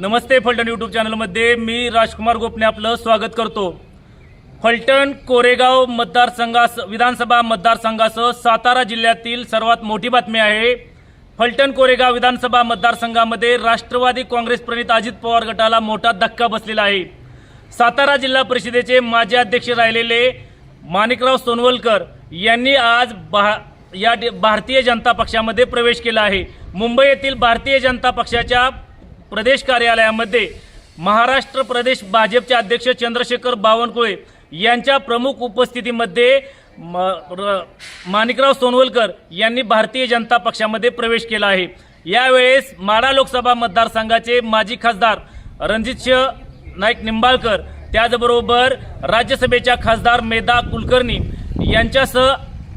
नमस्ते Phaltan YouTube चॅनलमध्ये मी राजकुमार गोपने आपलं स्वागत करतो. फलटण कोरेगाव मतदारसंघास विधानसभा मतदारसंघासह सातारा जिल्ह्यातील सर्वात मोठी बातमी आहे. फलटण कोरेगाव विधानसभा मतदारसंघामध्ये राष्ट्रवादी काँग्रेस प्रणित अजित पवार गटाला मोठा धक्का बसलेला आहे. सातारा जिल्हा परिषदेचे माजी अध्यक्ष राहिलेले माणिकराव सोनवलकर यांनी आज भा या भारतीय जनता पक्षामध्ये प्रवेश केला आहे. मुंबई येथील भारतीय जनता पक्षाच्या प्रदेश कार्यालयामध्ये महाराष्ट्र प्रदेश भाजपचे अध्यक्ष चंद्रशेखर बावनकुळे यांच्या प्रमुख उपस्थितीमध्ये म- र- माणिकराव सोनवलकर यांनी भारतीय जनता पक्षामध्ये प्रवेश केला आहे. यावेळेस माडा लोकसभा मतदारसंघाचे माजी खासदार रणजितसिंह नाईक निंबाळकर त्याचबरोबर राज्यसभेच्या खासदार मेधा कुलकर्णी यांच्यासह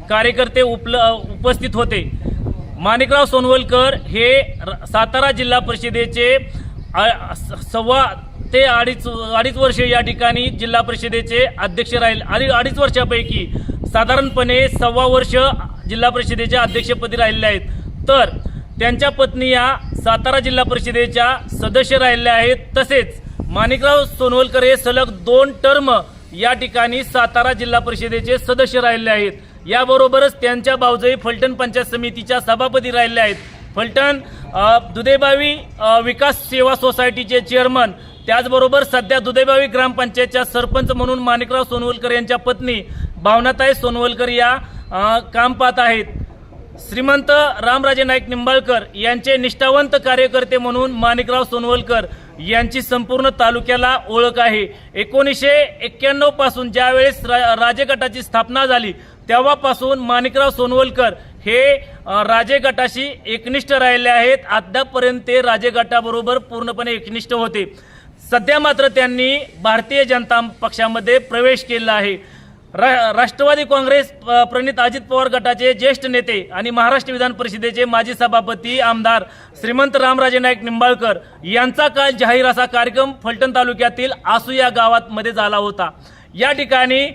कार्यकर्ते उपल उपस्थित होते. माणिकराव सोनवलकर हे र- सातारा जिल्हा परिषदेचे सव्वा ते अडीच अडीच वर्षे या ठिकाणी जिल्हा परिषदेचे अध्यक्ष राहील. आणि अडीच वर्षापैकी साधारणपणे सव्वा वर्ष जिल्हा परिषदेच्या अध्यक्षपदी राहिलेले आहेत. तर त्यांच्या पत्नी या सातारा जिल्हा परिषदेच्या सदस्य राहिलेल्या आहेत. तसेच माणिकराव सोनवलकर हे सलग दोन टर्म या ठिकाणी सातारा जिल्हा परिषदेचे सदस्य राहिले आहेत. याबरोबरच त्यांच्या भाऊजाई फलटण पंचायत समितीच्या सभापती राहिल्या आहेत. फलटण दुधेबावी विकास सेवा सोसायटीचे चेअरमन त्याचबरोबर सध्या दुधेबावी ग्रामपंचायतच्या सरपंच म्हणून माणिकराव सोनवलकर यांच्या पत्नी भावनाताई सोनवलकर या अ, काम पाहत आहेत. श्रीमंत रामराजे नाईक निंबाळकर यांचे निष्ठावंत कार्यकर्ते म्हणून माणिकराव सोनवलकर यांची संपूर्ण तालुक्याला ओळख आहे. एकोणीसशे एक्क्याण्णवपासून ज्यावेळेस रा- राजे गटाची स्थापना झाली तेव्हापासून माणिकराव सोनवलकर हे राजेगटाशी राजे गटाशी एकनिष्ठ राहिले आहेत. अद्यापर्यंत ते राजे गटाबरोबर पूर्णपणे एकनिष्ठ होते. सध्या मात्र त्यांनी भारतीय जनता पक्षामध्ये प्रवेश केला आहे. रा- राष्ट्रवादी काँग्रेस प्रणित अजित पवार गटाचे ज्येष्ठ नेते आणि महाराष्ट्र विधान परिषदेचे माजी सभापती आमदार श्रीमंत रामराजे नाईक निंबाळकर यांचा काल जाहीर असा कार्यक्रम फलटण तालुक्यातील आसू या गावात मध्ये झाला होता. या ठिकाणी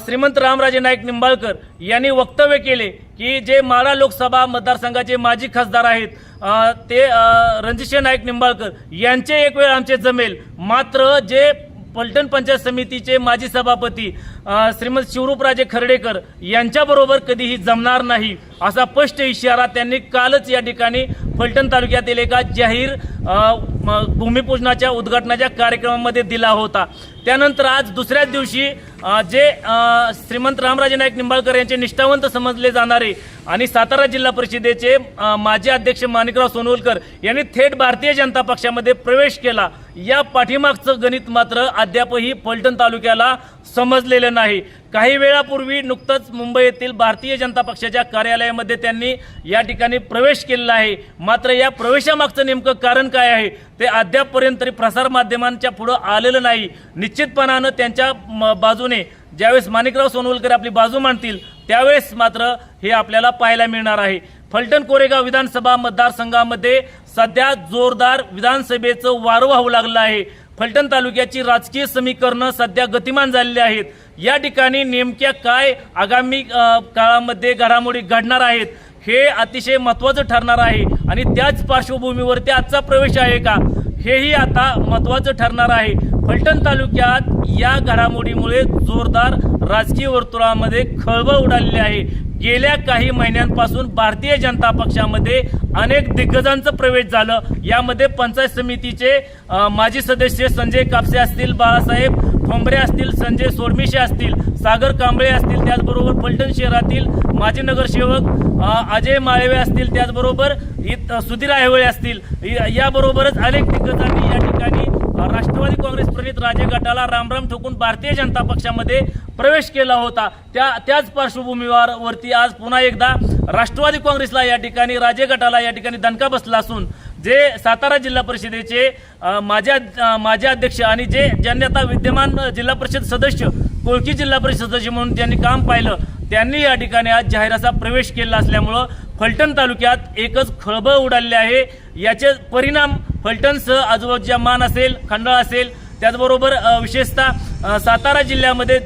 श्रीमंत रामराजे नाईक निंबाळकर यांनी वक्तव्य केले की जे माडा लोकसभा मतदारसंघाचे माजी खासदार आहेत ते रणजितसिंह नाईक निंबाळकर यांचे एक वेळ आमचे जमेल. मात्र जे पलटण पंचायत समितीचे माजी सभापती श्रीमंत शिवरूपराजे खर्डेकर यांच्याबरोबर कधीही जमणार नाही असा स्पष्ट इशारा त्यांनी कालच या ठिकाणी फलटण तालुक्यातील एका जाहीर भूमिपूजनाच्या उद्घाटनाच्या कार्यक्रमामध्ये दिला होता. त्यानंतर आज दुसऱ्याच दिवशी जे श्रीमंत रामराजे नाईक निंबाळकर यांचे निष्ठावंत समजले जाणारे आणि सातारा जिल्हा परिषदेचे माजी अध्यक्ष माणिकराव सोनवलकर यांनी थेट भारतीय जनता पक्षामध्ये प्रवेश केला. या पाठीमागचं गणित मात्र अद्यापही फलटण तालुक्याला समजलेलं नाही. काही वेळापूर्वी नुकतंच मुंबई येथील भारतीय जनता पक्षाच्या कार्यालयामध्ये त्यांनी या ठिकाणी प्रवेश केलेला आहे. मात्र या प्रवेशामागचं नेमकं कारण काय आहे ते अद्यापपर्यंत तरी प्रसारमाध्यमांच्या पुढं आलेलं नाही. निश्चितपणानं त्यांच्या म- बाजूने ज्यावेळेस माणिकराव सोनवलकर आपली बाजू मांडतील त्यावेळेस मात्र हे आपल्याला पाहायला मिळणार आहे. फलटण कोरेगाव विधानसभा मतदारसंघामध्ये सध्या जोरदार विधानसभेचं वारं वाहू लागलं आहे. फलटण तालुक्याची राजकीय समीकरणं सध्या गतिमान झालेली आहेत. या ठिकाणी नेमक्या काय आगामी काळामध्ये घडामोडी घडणार आहेत हे अतिशय महत्त्वाचं ठरणार आहे. आणि त्याच पार्श्वभूमीवरती आजचा प्रवेश आहे का हेही आता महत्त्वाचं ठरणार आहे. फलटण तालुक्यात या घडामोडीमुळे जोरदार राजकीय वर्तुळामध्ये खळबळ उडालेली आहे. गेल्या काही महिन्यांपासून भारतीय जनता पक्षामध्ये अनेक दिग्गजांचं प्रवेश झालं. यामध्ये पंचायत समितीचे माजी सदस्य संजय कापसे असतील बाळासाहेब ठोंबरे असतील संजय सोडमिशे असतील सागर कांबळे असतील त्याचबरोबर फलटण शहरातील माजी नगरसेवक अजय माळेवे असतील त्याचबरोबर सुधीर आयवळे असतील. याबरोबरच अनेक दिग्गजांनी या ठिकाणी राष्ट्रवादी काँग्रेस प्रणित राजे गटाला रामराम ठोकून भारतीय जनता पक्षामध्ये प्रवेश केला होता. त्या त्याच पार्श्वभूमीवर वरती आज पुन्हा एकदा राष्ट्रवादी काँग्रेसला या ठिकाणी राजे गटाला या ठिकाणी दणका बसला असून जे सातारा जिल्हा परिषदेचे माझ्या माझे अध्यक्ष आणि जे ज्यांनी आता विद्यमान जिल्हा परिषद सदस्य कोळकी जिल्हा परिषद सदस्य म्हणून त्यांनी काम पाहिलं त्यांनी या ठिकाणी आज जाहिराचा प्रवेश केला असल्यामुळं फलटण तालुक्यात एकच खळबळ उडाली आहे. याचे परिणाम फलटणसह आजूबाजूच्या मान असेल खंडाळा असेल त्याचबरोबर विशेषतः सातारा जिल्ह्यामध्ये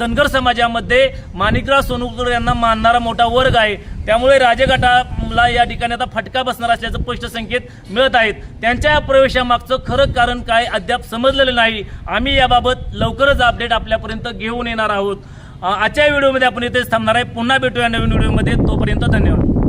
धनगर समाजामध्ये माणिकराव सोनुकर यांना मानणारा मोठा वर्ग आहे. त्यामुळे राजघाटाला या ठिकाणी आता फटका बसणार असल्याचं स्पष्ट संकेत मिळत आहेत. त्यांच्या प्रवेशामागचं खरं कारण काय अद्याप समजलेलं नाही. आम्ही याबाबत लवकरच अपडेट आपल्यापर्यंत घेऊन येणार आहोत. आजच्या व्हिडिओमध्ये आपण इथेच थांबणार आहे. पुन्हा भेटूया नवीन व्हिडिओमध्ये. तोपर्यंत धन्यवाद.